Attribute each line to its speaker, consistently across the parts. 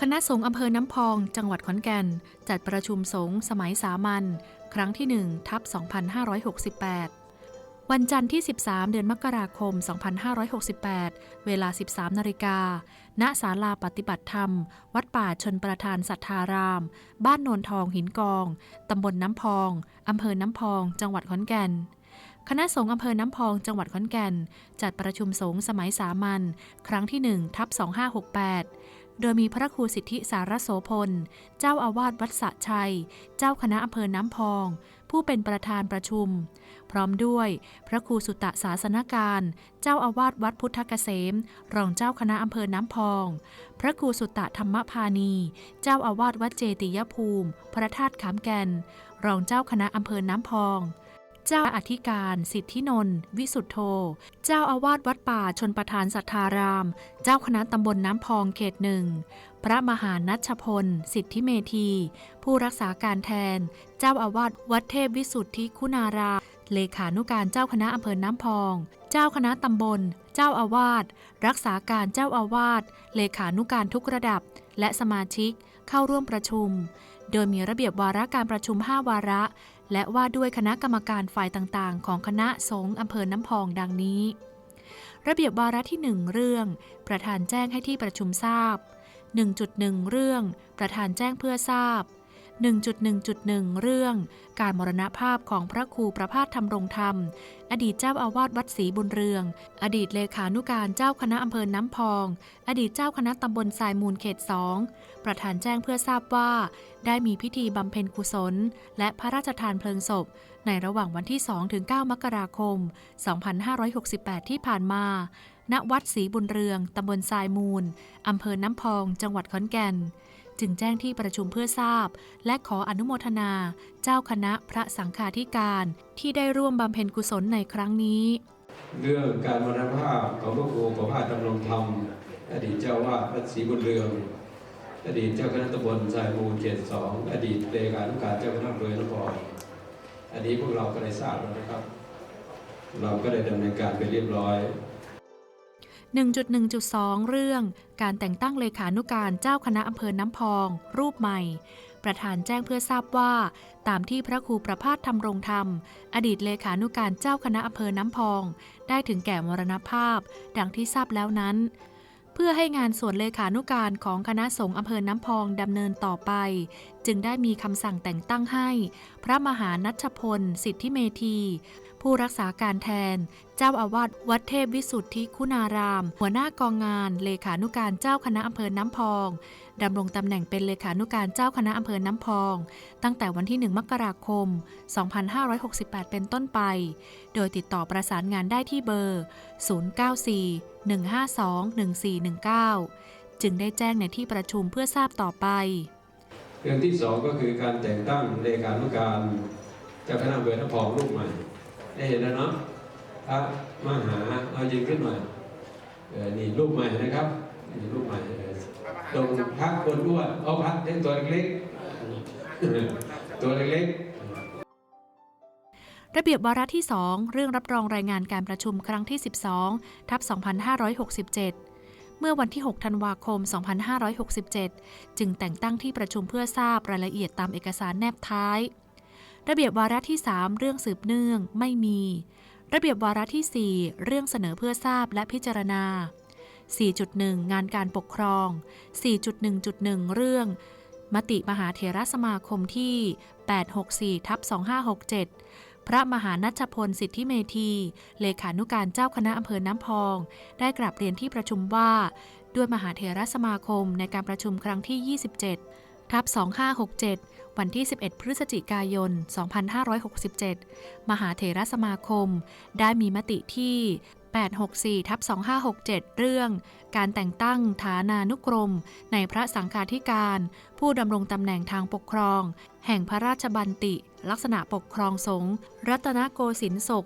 Speaker 1: คณะสงฆ์อำเภอน้ำพอง จังหวัดขอนแก่น จัดประชุมสงฆ์สมัยสามัญครั้งที่1ทับ2568 วันจันทร์ที่ 13 เดือนมกราคม 2568 เวลา 13 นาฬิกา ณ ศาลาปฏิบัติธรรม วัดป่าชนประทานสัทธาราม บ้านโนนทองหินกอง ตำบลน้ำพอง อำเภอน้ำพอง จังหวัดขอนแก่นคณะสงฆ์อำเภอน้ำพองจังหวัดขอนแก่น จัดประชุมสงฆ์สมัยสามัญครั้งที่1ทับ2568 โดยมีพระครูสิทธิสารโสพล เจ้าอาวาสวัดสะชัย เจ้าคณะอำเภอน้ำพอง ผู้เป็นประธานประชุม พร้อมด้วยพระครูสุตตะศาสนการ เจ้าอาวาสวัดพุทธเกษม รองเจ้าคณะอำเภอน้ำพอง พระครูสุตตะธรรมพานี เจ้าอาวาสวัดเจติยภูมิ พระธาตุขามแก่น รองเจ้าคณะอำเภอน้ำพอง เจ้าอธิการ สิทธินนท์วิสุทธโธ เจ้าอาวาสวัดป่าชนประทานสัทธาราม เจ้าคณะตำบลน้ำพองเขตหนึ่ง พระมหานัชพล สิทธิเมธี ผู้รักษาการแทน เจ้าอาวาสวัดเทพวิสุทธิคุณารามเลขานุการเจ้าคณะอำเภอน้ำพอง เจ้าคณะตำบล เจ้าอาวาส รักษาการเจ้าอาวาส เลขานุการทุกระดับ และสมาชิกเข้าร่วมประชุม โดยมีระเบียบวาระการประชุม 5 วาระ และว่าด้วยคณะกรรมการฝ่ายต่างๆ ของคณะสงฆ์อำเภอน้ำพองดังนี้ ระเบียบวาระที่ 1 เรื่อง ประธานแจ้งให้ที่ประชุมทราบ 1.1 เรื่อง ประธานแจ้งเพื่อทราบ 1.1.1 เรื่อง การมรณภาพของพระครูประพาสธรรมรงธรรม อดีตเจ้าอาวาสวัดศรีบุญเรือง อดีตเลขานุการเจ้าคณะอำเภอน้ำพอง อดีตเจ้าคณะตำบลทรายมูลเขต2ประธานแจ้งเพื่อทราบว่า ได้มีพิธีบำเพ็ญกุศล และพระราชทานเพลิงศพ ในระหว่างวันที่ 2-9 มกราคม 2568 ที่ผ่านมาณวัดศรีบุญเรือง ตำบลทรายมูล อำเภอน้ำพอง จังหวัดขอนแก่น จึงแจ้งที่ประชุมเพื่อทราบ และขออนุโมทนา เจ้าคณะพระสังฆาธิการที่ได้ร่วมบำเพ็ญกุศลในครั้งนี้
Speaker 2: เรื่องการมรณภาพของพระครูประภาสดำรงธรรม อดีตเจ้าวาดวัดศรีบุญเรือง อดีตเจ้าคณะตำบลสายมูลเขตสองอดีตเลขานุการเจ้าคณะอำเภอนครอันนี้พวกเราก็ได้ทราบแล้วนะครับ เราก็ได้ดำเนินการไปเรียบร้อย
Speaker 1: 1.1.2 เรื่องการแต่งตั้งเลขานุการเจ้าคณะอำเภอน้ำพอง รูปใหม่ ประธานแจ้งเพื่อทราบว่า ตามที่พระครูประพาสธรรมรงธรรม อดีตเลขานุการเจ้าคณะอำเภอน้ำพอง ได้ถึงแก่มรณภาพ ดังที่ทราบแล้วนั้น เพื่อให้งานส่วนเลขานุการของคณะสงฆ์อำเภอน้ำพองดำเนินต่อไป จึงได้มีคำสั่งแต่งตั้งให้ พระมหานัชพล สิทธิเมธี ผู้รักษาการแทน เจ้าอาวาสวัดเทพวิสุทธิคุณาราม หัวหน้ากองงาน เลขานุการเจ้าคณะอำเภอน้ำพองดำรงตำแหน่งเป็นเลขานุการเจ้าคณะอำเภอน้ำพอง ตั้งแต่วันที่ 1 มกราคม 2568 เป็นต้นไป โดยติดต่อประสานงานได้ที่เบอร์ 094-152-1419 จึงได้แจ้งในที่ประชุมเพื่อทราบต่อไป
Speaker 2: รื่องที่สองก็คือการแต่งตั้งเลขานุการเจ้าคณะอำเภอนครรูปใหม่ได้เห็นแล้วเนาะพระมหาเอายิงขึ้นหน่อยนี่รูปใหม่นะครับนี่รูปใหม่ตรงพักคนอ้วนเอาพักเล่นตัวเล็กๆตัวเล็กๆ
Speaker 1: ระเบียบวาระที่ 2 เรื่องรับรองรายงานการประชุมครั้งที่ 12 ทับ 2567 เมื่อวันที่ 6 ธันวาคม 2567 จึงแต่งตั้งที่ประชุมเพื่อทราบรายละเอียดตามเอกสารแนบท้าย ระเบียบวาระที่ 3 เรื่องสืบเนื่องไม่มี ระเบียบวาระที่ 4 เรื่องเสนอเพื่อทราบและพิจารณา 4.1 งานการปกครอง 4.1.1 เรื่อง มติมหาเถรสมาคมที่ 864ทับ2567 พระมหานัชพลสิทธิเมธี เลขานุการเจ้าคณะอำเภอน้ำพอง ได้กราบเรียนที่ประชุมว่า ด้วยมหาเถรสมาคมในการประชุมครั้งที่ 27 ทับ 2567 วันที่ 11 พฤศจิกายน 2567 มหาเถรสมาคม ได้มีมติที่864ทับ2567 เรื่อง การแต่งตั้งฐานานุกรม ในพระสังฆาธิการ ผู้ดำรงตำแหน่งทางปกครอง แห่งพระราชบัญติลักษณะปกครองสงฆ์รัตนโกสินทร์ศก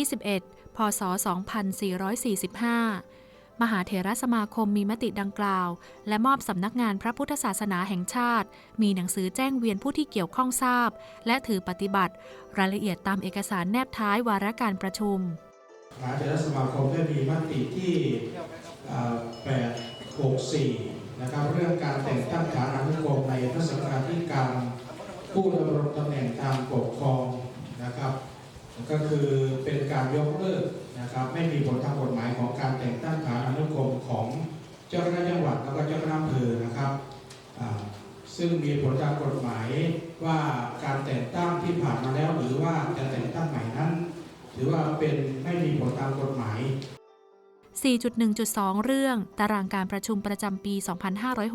Speaker 1: 121 พศ 2445 มหาเถรสมาคมมีมติดังกล่าว และมอบสำนักงานพระพุทธศาสนาแห่งชาติ มีหนังสือแจ้งเวียนผู้ที่เกี่ยวข้องทราบ และถือปฏิบัติ รายละเอียดตามเอกสารแนบท้ายวาระการประชุม
Speaker 3: มหาเถรสมาคมได้มีมติที่ 864 นะครับเรื่องการแต่งตั้งฐานานุกรมในพระสังฆาธิการ ผู้ดำรงตำแหน่งทางปกครองนะครับ ก็คือเป็นการยกเลิกนะครับ ไม่มีผลทางกฎหมายของการแต่งตั้งฐานานุกรมของเจ้าคณะจังหวัดแล้วก็เจ้าคณะอำเภอนะครับซึ่งมีผลทางกฎหมายว่าการแต่งตั้งที่ผ่านมาแล้วหรือว่าจะแต่งตั้งใหม่นั้น ถือว่าเป็นไม่มีผลตามกฎหมาย
Speaker 1: 4.1.2 เรื่อง ตารางการประชุมประจำปี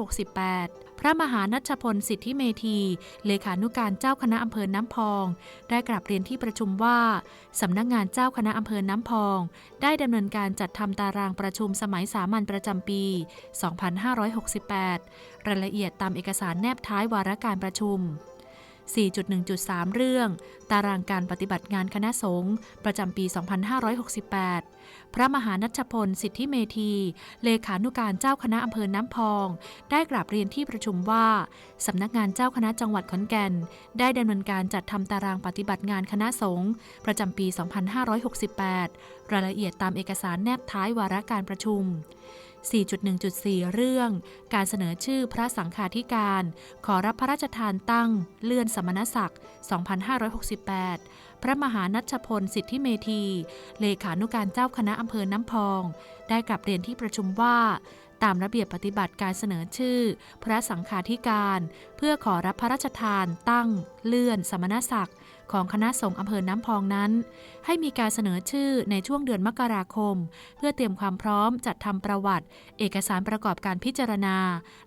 Speaker 1: 2568 พระมหานัชพลสิทธิเมธี เลขานุการเจ้าคณะอำเภอน้ำพอง ได้กราบเรียนที่ประชุมว่าสำนักงานเจ้าคณะอำเภอน้ำพอง ได้ดำเนินการจัดทำตารางประชุมสมัยสามัญประจำปี 2568 รายละเอียดตามเอกสารแนบท้ายวาระการประชุม 4.1.3 เรื่อง ตารางการปฏิบัติงานคณะสงฆ์ประจำปี 2568 พระมหานัชพล สิทธิเมธี เลขานุการเจ้าคณะอำเภอน้ำพอง ได้กราบเรียนที่ประชุมว่าสำนักงานเจ้าคณะจังหวัดขอนแก่น ได้ดำเนินการจัดทำตารางปฏิบัติงานคณะสงฆ์ประจำปี 2568 รายละเอียดตามเอกสารแนบท้ายวาระการประชุม 4.1.4 เรื่อง การเสนอชื่อพระสังฆาธิการ ขอรับพระราชทานตั้ง เลื่อนสมณศักดิ์ 2568 พระมหานัชพลสิทธิเมธี เลขานุการเจ้าคณะอำเภอน้ำพอง ได้กลับเรียนที่ประชุมว่าตามระเบียบปฏิบัติการเสนอชื่อ พระสังฆาธิการ เพื่อขอรับพระราชทานตั้ง เลื่อน สมณศักดิ์ ของคณะสงฆ์อำเภอน้ำพองนั้น ให้มีการเสนอชื่อในช่วงเดือนมกราคม เพื่อเตรียมความพร้อมจัดทำประวัติ เอกสารประกอบการพิจารณา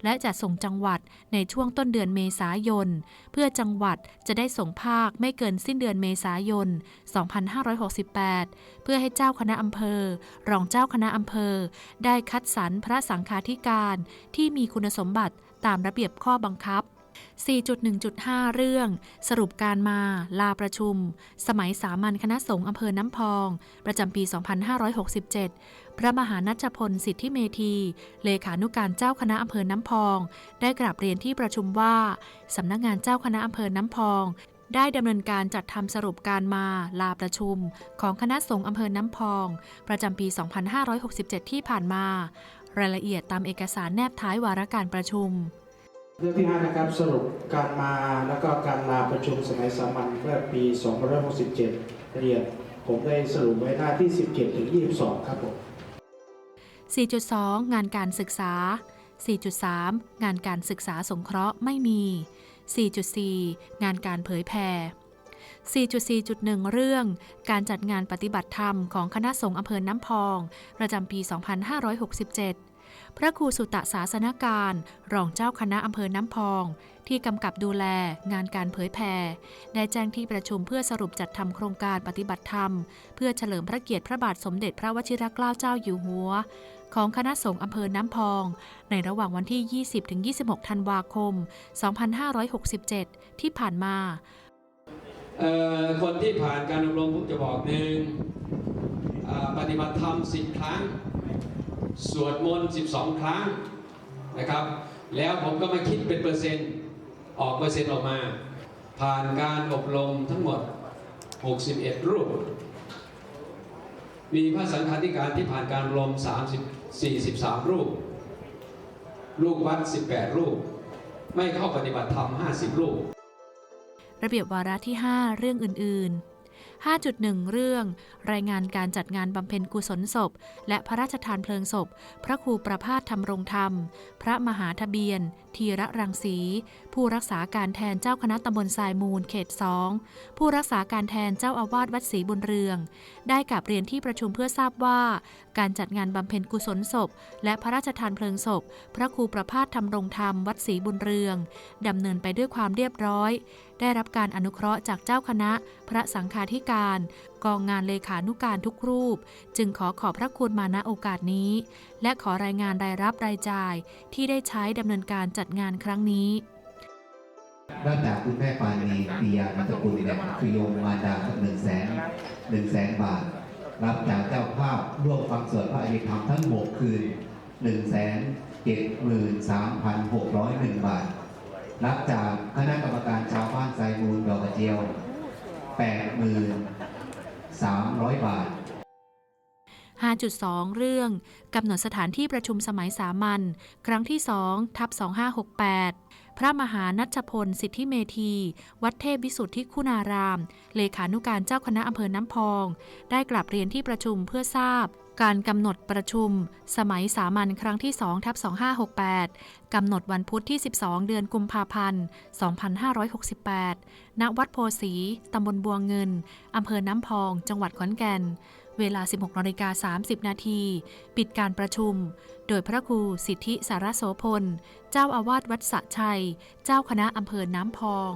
Speaker 1: และจัดส่งจังหวัดในช่วงต้นเดือนเมษายน เพื่อจังหวัดจะได้ส่งภาคไม่เกินสิ้นเดือนเมษายน 2568 เพื่อให้เจ้าคณะอำเภอ รองเจ้าคณะอำเภอ ได้คัดสรรพระสังฆาธิการที่มีคุณสมบัติตามระเบียบข้อบังคับ 4.1.5 เรื่อง สรุปการมา ลาประชุม สมัยสามัญคณะสงฆ์อำเภอน้ำพอง ประจำปี 2567 พระมหานัชพลสิทธิเมธี เลขานุการเจ้าคณะอำเภอน้ำพอง ได้กราบเรียนที่ประชุมว่าสำนักงานเจ้าคณะอำเภอน้ำพองได้ดำเนินการจัดทำสรุปการมาลาประชุม ของคณะสงฆ์อำเภอน้ำพอง ประจำปี 2567 ที่ผ่านมา รายละเอียดตามเอกสารแนบท้ายวาระการประชุม
Speaker 3: เรื่องที่5นะครับสรุปการมาแล้วก็การลาประชุมสมัยสามัญเมื่อปี2567เรียนผมได้สรุปไว้หน้าที่ 17ถึง22 ครับผม
Speaker 1: 4.2 งานการศึกษา 4.3 งานการศึกษาสงเคราะห์ไม่มี 4.4 งานการเผยแผ่ 4.4.1 เรื่อง การจัดงานปฏิบัติธรรมของคณะสงฆ์อำเภอน้ำพอง ประจำปี 2567 พระครูสุตะศาสนการ รองเจ้าคณะอำเภอน้ำพอง ที่กำกับดูแลงานการเผยแผ่ได้แจ้งที่ประชุมเพื่อสรุปจัดทำโครงการปฏิบัติธรรม เพื่อเฉลิมพระเกียรติพระบาทสมเด็จพระวชิรเกล้าเจ้าอยู่หัว ของคณะสงฆ์อำเภอน้ำพอง ในระหว่างวันที่ 20-26 ธันวาคม 2567 ที่ผ่านมา
Speaker 2: คนที่ผ่านการอบรมผมจะบอกหนึ่งปฏิบัติธรรมสิบครั้ง สวดมนต์สิบสองครั้งนะครับ แล้วผมก็มาคิดเป็นเปอร์เซ็นต์ ออกเปอร์เซ็นต์ออกมา ผ่านการอบรมทั้งหมด 61 รูป มีพระสังฆาธิการที่ผ่านการอบรม30 43 รูป ลูกวัด 18 รูป ไม่เข้าปฏิบัติธรรม 50 รูป
Speaker 1: ระเบียบวาระที่ 5 เรื่องอื่น ๆ 5.1 เรื่อง รายงานการจัดงานบำเพ็ญกุศลศพ และพระราชทานเพลิงศพ พระครูประพาสธรรมรงธรรม พระมหาทะเบียน ทีระรังสี ผู้รักษาการแทนเจ้าคณะตำบลทรายมูลเขต2ผู้รักษาการแทนเจ้าอาวาสวัดศรีบุญเรือง ได้กลับเรียนที่ประชุมเพื่อทราบว่า การจัดงานบำเพ็ญกุศลศพ และพระราชทานเพลิงศพ พระครูประพาสธรรมรงธรรมวัดศรีบุญเรืองดำเนินไปด้วยความเรียบร้อย ได้รับการอนุเคราะห์จากเจ้าคณะ พระสังฆาธิการ กองงานเลขานุการทุกรูป จึงขอขอบพระคุณมาณโอกาสนี้ และขอรายงานรายรับรายจ่ายที่ได้ใช้ดำเนินการจัดงานครั้งนี้
Speaker 4: นอกจากคุณแม่ปานีปียานัตกุลเนี่ยคือโยมมาดาหนึ่งแสนหนึ่งแสนบาท รับจากเจ้าภาพร่วมฟังสวดพระอภิธรรมทั้งหกคืนหนึ่งแสนเจ็ดหมื่นสามพันหกร้อยหนึ่งบาท รับจากคณะกรรมการชาวบ้านไซมูลดอกกระเจียวแปดหมื่น 300 บาท
Speaker 1: 5.2 เรื่อง กำหนดสถานที่ประชุมสมัยสามัญครั้งที่2ทับ2568 พระมหานัชพล สิทธิเมธี วัดเทพวิสุทธิคุณาราม เลขานุการเจ้าคณะอำเภอน้ำพอง ได้กลับเรียนที่ประชุมเพื่อทราบ การกำหนดประชุม สมัยสามัญครั้งที่2ทับ2568 กำหนดวันพุธที่ 12 เดือนกุมภาพันธ์ 2568 ณ วัดโพสี ตำบลบัวเงิน อำเภอน้ำพอง จังหวัดขอนแก่น เวลา 16นาฬิกา30 นาที ปิดการประชุม โดยพระครูสิทธิสารโสพล เจ้าอาวาสวัดสะชัย เจ้าคณะอำเภอน้ำพอง